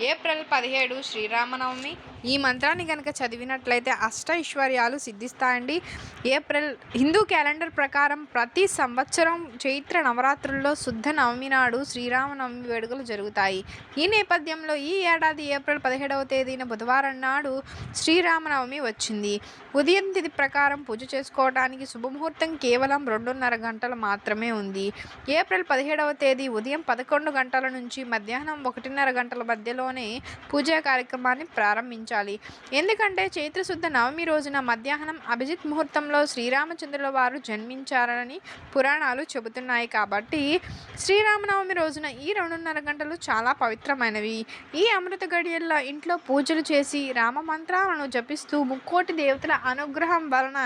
April పదిహేడు శ్రీరామనవమి ఈ మంత్రాన్ని కనుక చదివినట్లయితే అష్ట ఐశ్వర్యాలు సిద్ధిస్తాయండి. ఏప్రిల్ హిందూ క్యాలెండర్ ప్రకారం ప్రతి సంవత్సరం చైత్ర నవరాత్రుల్లో శుద్ధ నవమి నాడు శ్రీరామనవమి వేడుకలు జరుగుతాయి. ఈ నేపథ్యంలో ఈ ఏడాది ఏప్రిల్ పదిహేడవ తేదీన బుధవారం నాడు శ్రీరామనవమి వచ్చింది. ఉదయం తిథి ప్రకారం పూజ చేసుకోవడానికి శుభముహూర్తం కేవలం రెండున్నర గంటలు మాత్రమే ఉంది. ఏప్రిల్ పదిహేడవ తేదీ ఉదయం పదకొండు గంటల నుంచి మధ్యాహ్నం ఒకటిన్నర గంటల మధ్యలోనే పూజా కార్యక్రమాన్ని ప్రారంభించాలి ఎందుకంటే చైత్రశుద్ధ నవమి రోజున మధ్యాహ్నం అభిజిత్ ముహూర్తంలో శ్రీరామచంద్రుల వారు జన్మించారని పురాణాలు చెబుతున్నాయి కాబట్టి శ్రీరామనవమి రోజున ఈ రెండున్నర గంటలు చాలా పవిత్రమైనవి. ఈ అమృత గడియల్లో ఇంట్లో పూజలు చేసి రామ మంత్రాలను జపిస్తూ ముక్కోటి దేవతల అనుగ్రహం వలన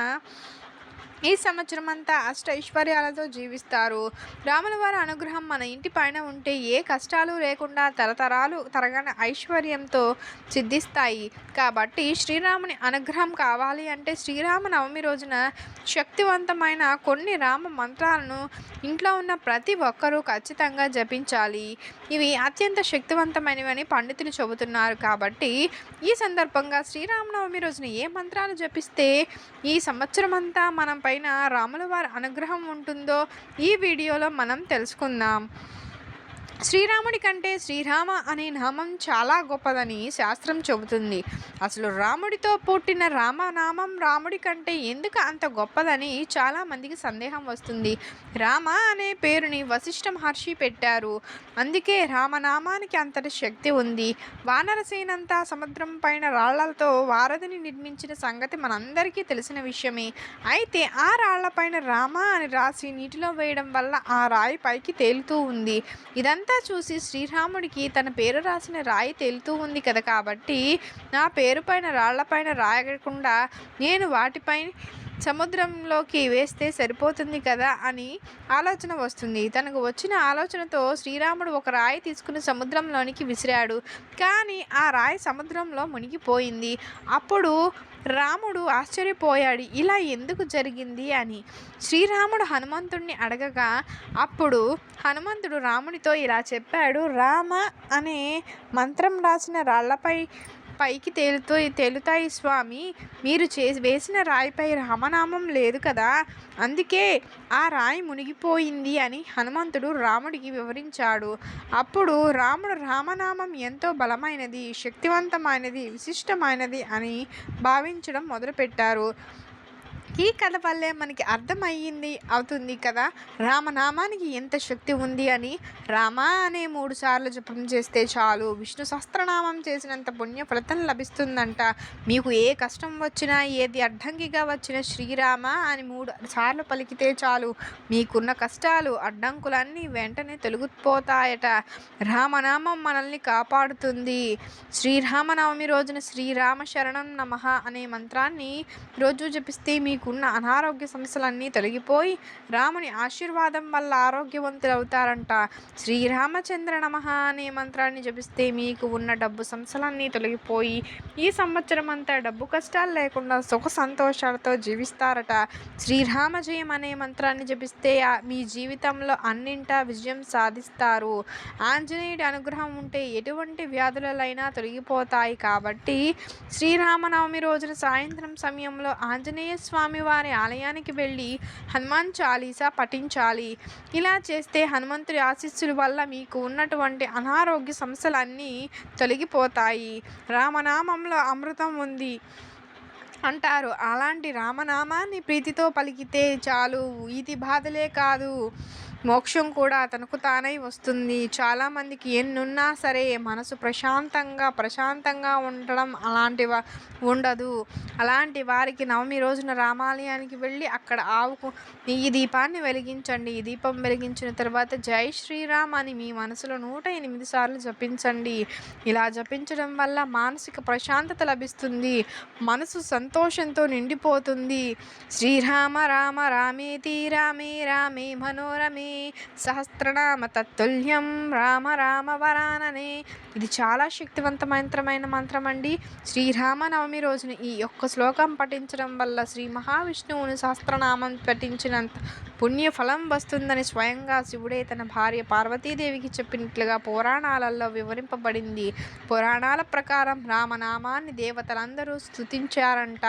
ఈ సంవత్సరం అంతా అష్ట ఐశ్వర్యాలతో జీవిస్తారు. రాముల వారి అనుగ్రహం మన ఇంటి పైన ఉంటే ఏ కష్టాలు లేకుండా తరతరాలు తరగని ఐశ్వర్యంతో సిద్ధిస్తాయి. కాబట్టి శ్రీరాముని అనుగ్రహం కావాలి అంటే శ్రీరామ నవమి రోజున శక్తివంతమైన కొన్ని రామ మంత్రాలను ఇంట్లో ఉన్న ప్రతి ఒక్కరూ ఖచ్చితంగా జపించాలి. ఇవి అత్యంత శక్తివంతమైనవని పండితులు చెబుతున్నారు. కాబట్టి ఈ సందర్భంగా శ్రీరామనవమి రోజున ఏ మంత్రాలు జపిస్తే ఈ సంవత్సరం అంతా మనం పైన రాముల వారి అనుగ్రహం ఉంటుందో ఈ వీడియోలో మనం తెలుసుకుందాం. శ్రీరాముడి కంటే శ్రీరామ అనే నామం చాలా గొప్పదని శాస్త్రం చెబుతుంది. అసలు రాముడితో పుట్టిన రామనామం రాముడి కంటే ఎందుకు అంత గొప్పదని చాలామందికి సందేహం వస్తుంది. రామ అనే పేరుని వశిష్ఠ మహర్షి పెట్టారు. అందుకే రామనామానికి అంతటి శక్తి ఉంది. వానరసేనంతా సముద్రం పైన రాళ్ళతో వారధిని నిర్మించిన సంగతి మనందరికీ తెలిసిన విషయమే. అయితే ఆ రాళ్ళపైన రామ అని రాసి నీటిలో వేయడం వల్ల ఆ రాయి పైకి తేలుతూ ఉంది. ఇదంతా చూసి శ్రీరాముడికి తన పేరు రాసిన రాయి తేలుతూ ఉంది కదా కాబట్టి నా పేరు పైన రాళ్ళపైన రాయకుండా నేను వాటిపై సముద్రంలోకి వేస్తే సరిపోతుంది కదా అని ఆలోచన వస్తుంది. తనకు వచ్చిన ఆలోచనతో శ్రీరాముడు ఒక రాయి తీసుకుని సముద్రంలోనికి విసిరాడు. కానీ ఆ రాయి సముద్రంలో మునిగిపోయింది. అప్పుడు రాముడు ఆశ్చర్యపోయాడు. ఇలా ఎందుకు జరిగింది అని. శ్రీరాముడు హనుమంతుడిని అడగగా అప్పుడు హనుమంతుడు రాముడితో ఇలా చెప్పాడు. రామ అనే మంత్రం రాసిన రాళ్ళపై పైకి తేలుతూ తేలుతాయి స్వామి. మీరు చే వేసిన రాయిపై రామనామం లేదు కదా. అందుకే ఆ రాయి మునిగిపోయింది అని హనుమంతుడు రాముడికి వివరించాడు. అప్పుడు రాముడు రామనామం ఎంతో బలమైనది శక్తివంతమైనది విశిష్టమైనది అని భావించడం మొదలుపెట్టారు. ఈ కథ వల్లే మనకి అర్థమయ్యింది అవుతుంది కదా? రామనామానికి ఎంత శక్తి ఉంది అని రామ అనే మూడు సార్లు జపం చేస్తే చాలు. విష్ణు సహస్రనామం చేసినంత పుణ్య ఫలితం లభిస్తుందంట. మీకు ఏ కష్టం వచ్చినా ఏది అడ్డంకిగా వచ్చిన శ్రీరామ అని మూడు సార్లు పలికితే చాలు. మీకున్న కష్టాలు అడ్డంకులన్నీ వెంటనే తొలగిపోతాయట. రామనామం మనల్ని కాపాడుతుంది. శ్రీరామనవమి రోజున శ్రీరామ శరణం నమః అనే మంత్రాన్ని రోజు జపిస్తే ఉన్న అనారోగ్య సమస్యలన్నీ తొలగిపోయి రాముని ఆశీర్వాదం వల్ల ఆరోగ్యవంతులు అవుతారంట. శ్రీరామచంద్ర నమః అనే మంత్రాన్ని జపిస్తే మీకు ఉన్న డబ్బు సమస్యలన్నీ తొలగిపోయి ఈ సంవత్సరం అంతా డబ్బు కష్టాలు లేకుండా సుఖ సంతోషాలతో జీవిస్తారట. శ్రీరామ జయం అనే మంత్రాన్ని జపిస్తే మీ జీవితంలో అన్నింటా విజయం సాధిస్తారు. ఆంజనేయుడి అనుగ్రహం ఉంటే ఎటువంటి వ్యాధులైనా తొలగిపోతాయి కాబట్టి శ్రీరామనవమి రోజున సాయంత్రం సమయంలో ఆంజనేయ స్వామి వారి ఆలయానికి వెళ్ళి హనుమాన్ చాలీసా పఠించాలి. ఇలా చేస్తే హనుమంతుడి ఆశీస్సుల వల్ల మీకు ఉన్నటువంటి అనారోగ్య సమస్యలన్నీ తొలగిపోతాయి. రామనామంలో అమృతం ఉంది అంటారు. అలాంటి రామనామాన్ని ప్రీతితో పలికితే చాలు. ఇది బాధలే కాదు. మోక్షం కూడా తనకు తానై వస్తుంది. చాలామందికి ఎన్నున్నా సరే మనసు ప్రశాంతంగా ప్రశాంతంగా ఉండడం అలాంటి ఉండదు. అలాంటి వారికి నవమి రోజున రామాలయానికి వెళ్ళి అక్కడ ఆవుకు ఈ దీపాన్ని వెలిగించండి. ఈ దీపం వెలిగించిన తర్వాత జై శ్రీరామ్ అని మీ మనసులో నూట ఎనిమిది సార్లు జపించండి. ఇలా జపించడం వల్ల మానసిక ప్రశాంతత లభిస్తుంది. మనసు సంతోషంతో నిండిపోతుంది. శ్రీరామ రామ రామేతి రామే రామే మనోరమే సహస్రనామ తత్తుల్యం రామ రామ వరాననే. ఇది చాలా శక్తివంతమైన మంత్రం అండి. శ్రీరామనవమి రోజున ఈ యొక్క శ్లోకం పఠించడం వల్ల శ్రీ మహావిష్ణువుని సహస్రనామం పఠించినంత పుణ్యఫలం వస్తుందని స్వయంగా శివుడే తన భార్య పార్వతీదేవికి చెప్పినట్లుగా పురాణాలలో వివరింపబడింది. పురాణాల ప్రకారం రామనామాన్ని దేవతలందరూ స్తుతించారంట.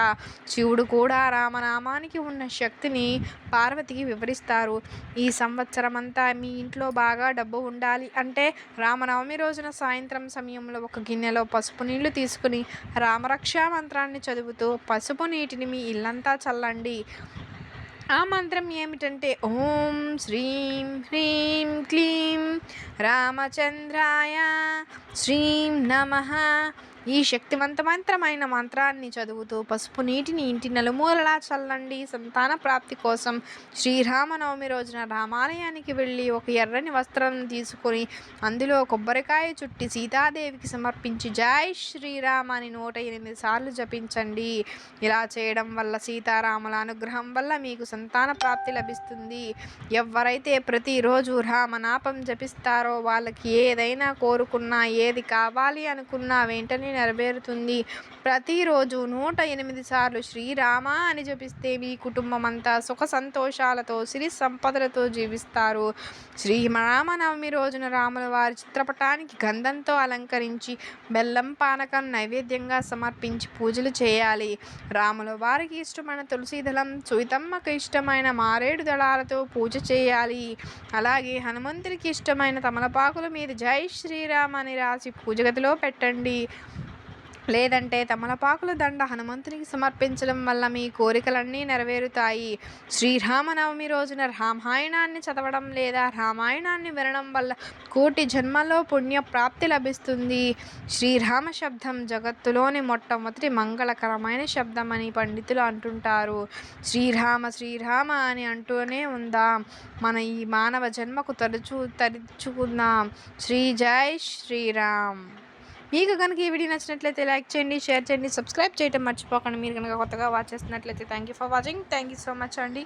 శివుడు కూడా రామనామానికి ఉన్న శక్తిని పార్వతికి వివరిస్తారు. ఈ సంవత్సరం సంవత్సరమంతా మీ ఇంట్లో బాగా డబ్బు ఉండాలి అంటే రామనవమి రోజున సాయంత్రం సమయంలో ఒక గిన్నెలో పసుపు నీళ్ళు తీసుకుని రామరక్షా మంత్రాన్ని చదువుతూ పసుపు నీటిని మీ ఇల్లంతా చల్లండి. ఆ మంత్రం ఏమిటంటే ఓం శ్రీం హ్రీం క్లీం రామచంద్రాయ శ్రీం నమ ఈ శక్తివంతమంత్రమైన మంత్రాన్ని చదువుతూ పసుపు నీటిని ఇంటి నలుమూలలా చల్లండి. సంతాన ప్రాప్తి కోసం శ్రీరామనవమి రోజున రామాలయానికి వెళ్ళి ఒక ఎర్రని వస్త్రం తీసుకొని అందులో కొబ్బరికాయ చుట్టి సీతాదేవికి సమర్పించి జై శ్రీరామ అని నూట ఎనిమిది సార్లు జపించండి. ఇలా చేయడం వల్ల సీతారాముల అనుగ్రహం వల్ల మీకు సంతాన ప్రాప్తి లభిస్తుంది. ఎవరైతే ప్రతిరోజు రామనాపం జపిస్తారో వాళ్ళకి ఏదైనా కోరుకున్నా ఏది కావాలి అనుకున్నా వెంటనే నెరవేరుతుంది. ప్రతిరోజు నూట ఎనిమిది సార్లు శ్రీరామ అని జపిస్తే మీ కుటుంబం అంతా సుఖ సంతోషాలతో సిరి సంపదలతో జీవిస్తారు. శ్రీ రామనవమి రోజున రాముల వారి చిత్రపటానికి గంధంతో అలంకరించి బెల్లం పానకం నైవేద్యంగా సమర్పించి పూజలు చేయాలి. రాముల వారికి ఇష్టమైన తులసి దళం సుయితమ్మకు ఇష్టమైన మారేడు దళాలతో పూజ చేయాలి. అలాగే హనుమంతుడికి ఇష్టమైన తమలపాకుల మీద జై శ్రీరామ్ అని రాసి పూజగతిలో పెట్టండి. లేదంటే తమలపాకుల దండ హనుమంతునికి సమర్పించడం వల్ల మీ కోరికలన్నీ నెరవేరుతాయి. శ్రీరామనవమి రోజున రామాయణాన్ని చదవడం లేదా రామాయణాన్ని వినడం వల్ల కోటి జన్మలో పుణ్య ప్రాప్తి లభిస్తుంది. శ్రీరామ శబ్దం జగత్తులోని మొట్టమొదటి మంగళకరమైన శబ్దం అని పండితులు అంటుంటారు. శ్రీరామ శ్రీరామ అని అంటూనే ఉందాం. మన ఈ మానవ జన్మకు తరచు తరుచుకుందాం. శ్రీ జై శ్రీరామ్. మీకు కనుక ఈ వీడియో నచ్చినట్లయితే లైక్ చేయండి షేర్ చేయండి సబ్స్క్రైబ్ చేయడం మర్చిపోకండి. మీరు కనుక కొత్తగా వాచ్ చేస్తున్నట్లయితే thank you for watching thank you so much అండి.